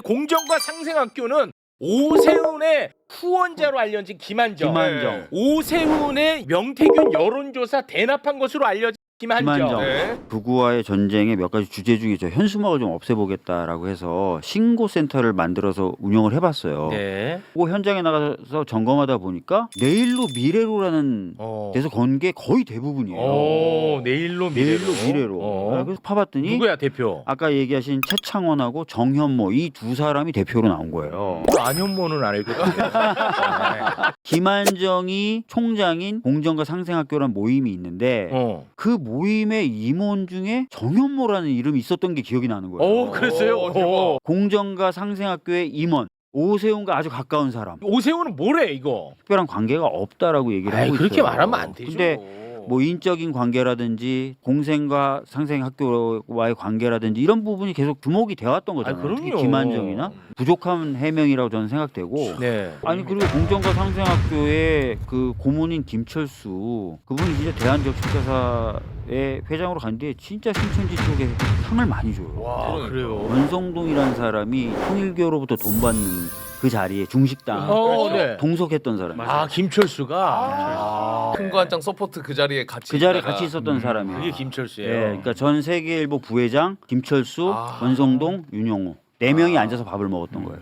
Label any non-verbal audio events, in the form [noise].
공정과 상생학교는 오세훈의 후원자로 알려진 김한정. 김한정. 오세훈의 명태균 여론조사 대납한 것으로 알려진 김한정. 네. 부부와의 전쟁의 몇 가지 주제 중에 저 현수막을 좀 없애보겠다라고 해서 신고센터를 만들어서 운영을 해봤어요. 네. 그 현장에 나가서 점검하다 보니까 내일로 미래로라는 어. 데서 건 게 거의 대부분이에요. 오, 내일로 미래로. 내일로 미래로. 어. 아, 그래서 파봤더니 누구야 대표? 아까 얘기하신 최창원하고 정현모 이 두 사람이 대표로 나온 거예요. 안현모는 알거든. [laughs] 김한정이 총장인 공정과 상생학교라는 모임이 있는데 어. 그 모임의 임원 중에 정현모라는 이름이 있었던 게 기억이 나는 거예요. 어, 그랬어요. 오, 대박. 어. 공정과 상생학교의 임원 오세훈과 아주 가까운 사람 오세훈은 뭐래 이거? 특별한 관계가 없다라고 얘기를 아이, 하고 있어요. 그렇게 말하면 안 되죠. 근데 뭐 인적인 관계라든지 공생과 상생 학교와의 관계라든지 이런 부분이 계속 주목이 되었던 거잖아요. 아이, 특히 그럼요. 김한정이나 부족한 해명이라고 저는 생각되고 네. 아니 그리고 공정과 상생 학교의 그 고문인 김철수 그분이 진짜 대한적십자사의 회장으로 간 뒤에 진짜 신천지 쪽에 상을 많이 줘요. 와. 그래요. 원성동이라는 사람이 통일교로부터 돈 받는 그 자리에 중식당 어, 네. 동석했던 사람. 아 김철수가. 아, 큰 관장 서포트 그 자리에 같이 그 자리에 있다가 같이 있었던 사람이에요. 그게 김철수예요. 예, 그러니까 전 세계일보 부회장 김철수, 아. 원성동, 윤영호 네 명이 앉아서 밥을 먹었던 거예요.